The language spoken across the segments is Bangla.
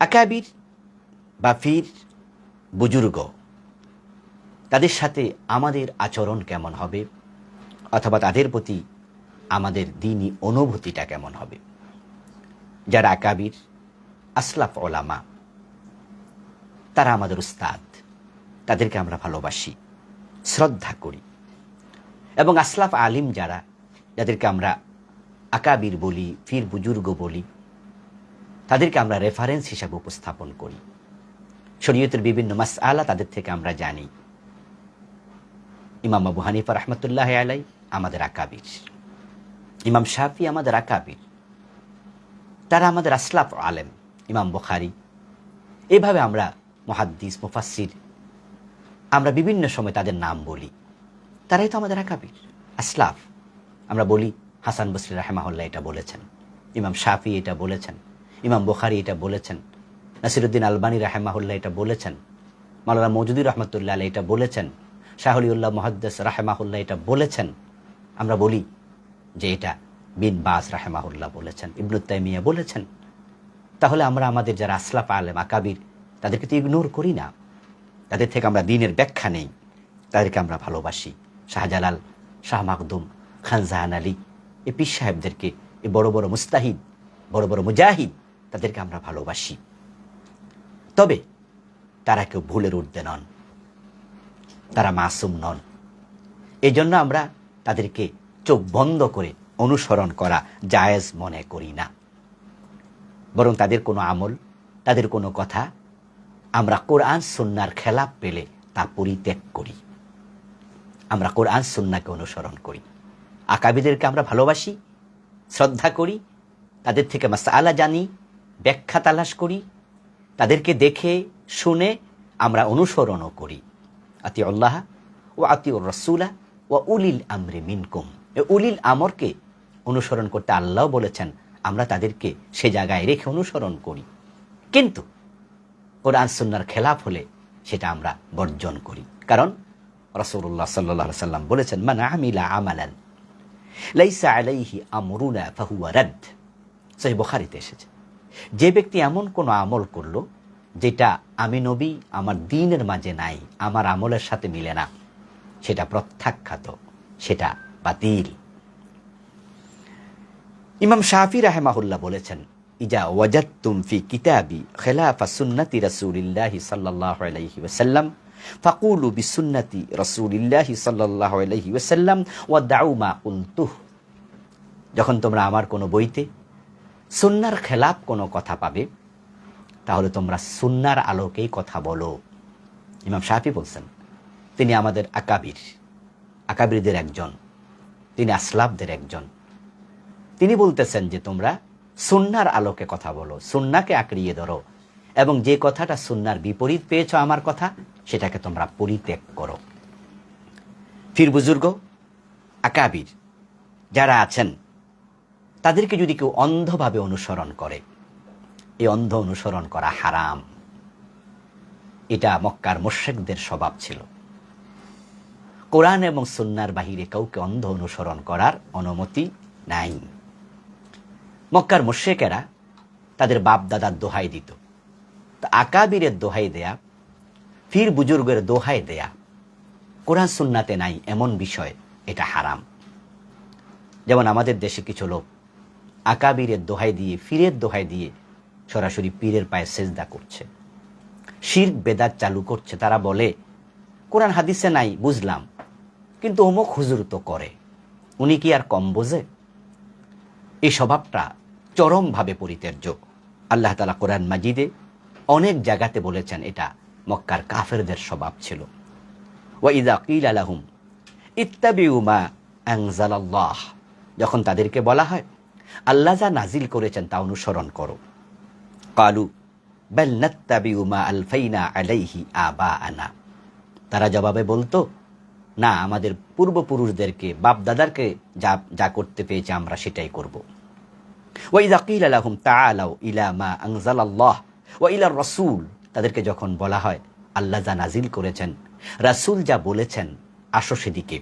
আকাবির বা ফির বুজুর্গ, তাদের সাথে আমাদের আচরণ কেমন হবে? অথবা তাদের প্রতি আমাদের দিনই অনুভূতিটা কেমন হবে? যারা আকাবির, আসলাফ ওলামা, তারা আমাদের উস্তাদ, তাদেরকে আমরা ভালোবাসি, শ্রদ্ধা করি। এবং আসলাফ আলিম যারা, যাদেরকে আমরা আকাবির বলি, ফির বুজুর্গ বলি তাদেরকে আমরা রেফারেন্স হিসাবে উপস্থাপন করি। শরীয়তের বিভিন্ন মাস আলা তাদের থেকে আমরা জানি। ইমাম আবু হানিফা রহমতুল্লাহ আলাই আমাদের আকাবির। ইমাম শাফি আমাদের আকাবির। তারা আমাদের আসলাফ আলেম, ইমাম বুখারি। এভাবে আমরা মহাদ্দিস মুফাসির আমরা বিভিন্ন সময় তাদের নাম বলি। তারাই তো আমাদের আকাবির, আসলাফ। আমরা বলি হাসান বসরি রাহেমাহুল্লাহ এটা বলেছেন, ইমাম শাফি এটা বলেছেন। ইমাম বুখারি এটা বলেছেন, নাসিরুদ্দিন আলবানী রাহেমাহুল্লাহ এটা বলেছেন মালানা মজুদুর রহমতুল্লাহ আলাই এটা বলেছেন শাহলিউল্লাহ মহাদ্দেস রাহেমাহুল্লাহ এটা বলেছেন। আমরা বলি যে এটা বিন বাস রাহেমাহুল্লাহ বলেছেন, ইবনুত তাইমিয়া বলেছেন। তাহলে আমরা আমাদের যারা আসলাফ আলেম, আকাবির, তাদেরকে তো ইগনোর করি না। তাদের থেকে আমরা দিনের ব্যাখ্যা নেই। তাদেরকে আমরা ভালোবাসি। শাহজালাল, শাহ মাকদুম, খান জাহান আলী, এ পীর সাহেবদেরকে, এ বড় বড় মুস্তাহিদ, বড় বড় মুজাহিদ তাদেরকে আমরা ভালোবাসি। তবে তারা কেউ ভুলের ঊর্ধ্বে নন। তারা মাসুম নন। এই জন্য আমরা তাদেরকে চোখ বন্ধ করে অনুসরণ করা জায়েজ মনে করি না। বরং তাদের কোনো আমল, তাদের কোনো কথা আমরা কোরআন সুন্নার খেলাপ পেলে তা পরিত্যাগ করি। আমরা কোরআন সুন্নাকে অনুসরণ করি। আকাবিদেরকে আমরা ভালোবাসি, শ্রদ্ধা করি, তাদের থেকে মাসালা জানি ব্যাখ্যা তালাশ করি, তাদেরকে দেখে, শুনে আমরা অনুসরণও করি। আতি আল্লাহ ও আতি ও রসুলা ও উলিল আমরে মিনকুম। উলিল আমরকে অনুসরণ করতে আল্লাহ বলেছেন, আমরা তাদেরকে সে জায়গায় রেখে অনুসরণ করি। কিন্তু কোরআন সুন্নার খেলাফ হলে সেটা আমরা বর্জন করি। কারণ রসুল্লাহ সাল্লাহ সাল্লাম বলেছেন মানে আমিলা আমালান, লাইসা আলাইহি আমরুনা ফাহুয়া রাদ। সেই বখারিতে এসেছে। যে ব্যক্তি এমন কোনো আমল করল, যেটা আমি নবী আমার দিনের মাঝে নাই, আমার আমলের সাথে মিলে না, সেটা প্রত্যাখ্যাত, সেটা বাতিল। ইমাম শাহি রাহেমাহুল্লাহ বলেছেন, ইজা ওয়াজাত্তুম ফি কিতাবি খেলাফা সুন্নতি রাসূলিল্লাহি সাল্লাল্লাহু আলাইহি ওয়াসাল্লাম, ফাকুলু বিসুন্নতি রাসূলিল্লাহি সাল্লাল্লাহু আলাইহি ওয়াসাল্লাম ওয়া দাউ মা কুলতুহ যখন তোমরা আমার কোনো বইতে সুন্নার খেলাপ কোনো কথা পাবে? তাহলে তোমরা সুন্নার আলোকেই কথা বলো। ইমাম শাহি বলছেন, তিনি আমাদের আকাবির, আকাবিরদের একজন। তিনি আসলাফদের একজন। তিনি বলতেছেন যে তোমরা সুন্নার আলোকে কথা বলো, সুন্নাকে আঁকড়িয়ে ধরো এবং যে কথাটা সুন্নার বিপরীত পেয়েছ আমার কথা, সেটাকে তোমরা পরিত্যাগ করো। ফির বুজুর্গ, আকাবির যারা আছেন তাদেরকে যদি কেউ অন্ধভাবে অনুসরণ করে, এই অন্ধ অনুসরণ করা হারাম। এটা মক্কার মোশেকদের স্বভাব ছিল। কোরআন এবং সুন্নার বাহিরে কাউকে অন্ধ অনুসরণ করার অনুমতি নাই। মক্কার মোশেকেরা তাদের বাপ দাদার দোহাই দিত। তা আকাবিরের দোহাই দেয়া ফির বুজুর্গের দোহাই দেয়া, কোরআন সুন্নাতে নাই এমন বিষয়, এটা হারাম। যেমন আমাদের দেশে কিছু লোক আকাবিরের দোহাই দিয়ে, ফিরের দোহাই দিয়ে সরাসরি পীরের পায়ে সেজদা করছে। শির, বেদাত চালু করছে। তারা বলে, কোরআন হাদিসে নাই, বুঝলাম। কিন্তু অমুক হুজুর তো করে। উনি কি আর কম বোঝে? এই স্বভাবটা চরমভাবে পরিত্যাজ্য। আল্লাহ তালা কোরআন মাজিদে অনেক জায়গাতে বলেছেন এটা। মক্কার কাফেরদের স্বভাব ছিল। ওয়াইদা কিল আলাহুম ইত্তাবিউমা আংজালাল্লাহ যখন তাদেরকে বলা হয় আল্লাহ যা নাজিল করেছেন তা অনুসরণ করো। কালু, বেল নাত্তাবিউমা আলফাইনা আলাইহি আবা আনা তারা জবাবে বলতো, না, আমাদের পূর্বপুরুষদেরকে, বাপদাদারকে যা যা করতে পেয়েছে আমরা সেটাই করব। ওয়াইদা কিল আলাহুম তাআলাউ ইলা মা আনজালাল্লাহ ওয়া ইলা রাসূল। তাদেরকে যখন বলা হয়, আল্লাহ যা নাজিল করেছেন, রাসূল যা বলেছেন, আসো সেদিকে।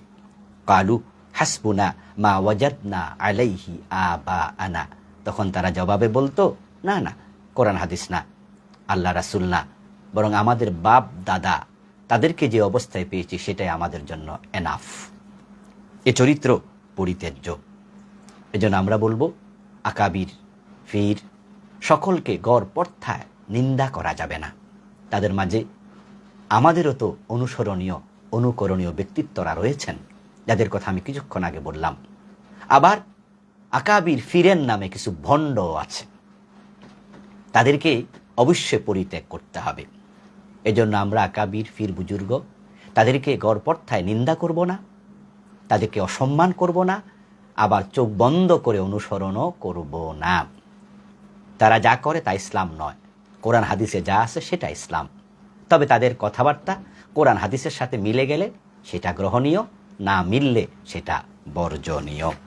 কালু হাসবুনা মা ওয়াজাদনা আলাইহি আবা আনা তখন তারা জবাবে বলতো, না না, কোরআন হাদিস না, আল্লাহ রাসুল না, বরং আমাদের বাপ দাদা, তাদেরকে যে অবস্থায় পেয়েছি সেটাই আমাদের জন্য এনাফ এ চরিত্র পরিত্যাজ্য। এজন্য আমরা বলব, আকাবির, ফির, সকলকে গড় পর্থায় নিন্দা করা যাবে না। তাদের মাঝে আমাদেরও তো অনুসরণীয়, অনুকরণীয় ব্যক্তিত্বরা রয়েছেন। যাদের কথা আমি কিছুক্ষণ আগে বললাম। আবার আকাবির ফিরেন নামে কিছু ভণ্ড আছে। তাদেরকে অবশ্যই পরিত্যাগ করতে হবে। এজন্য আমরা আকাবির ফির বুজুর্গ, তাদেরকে গড়পর্থায় নিন্দা করব না, তাদেরকে অসম্মান করব না, আবার চোখ বন্ধ করে অনুসরণও করব না। তারা যা করে তা ইসলাম নয়। কোরআন হাদিসে যা আছে সেটা ইসলাম। তবে তাদের কথাবার্তা কোরআন হাদিসের সাথে মিলে গেলে সেটা গ্রহণীয়। না মিললে সেটা বর্জনীয়।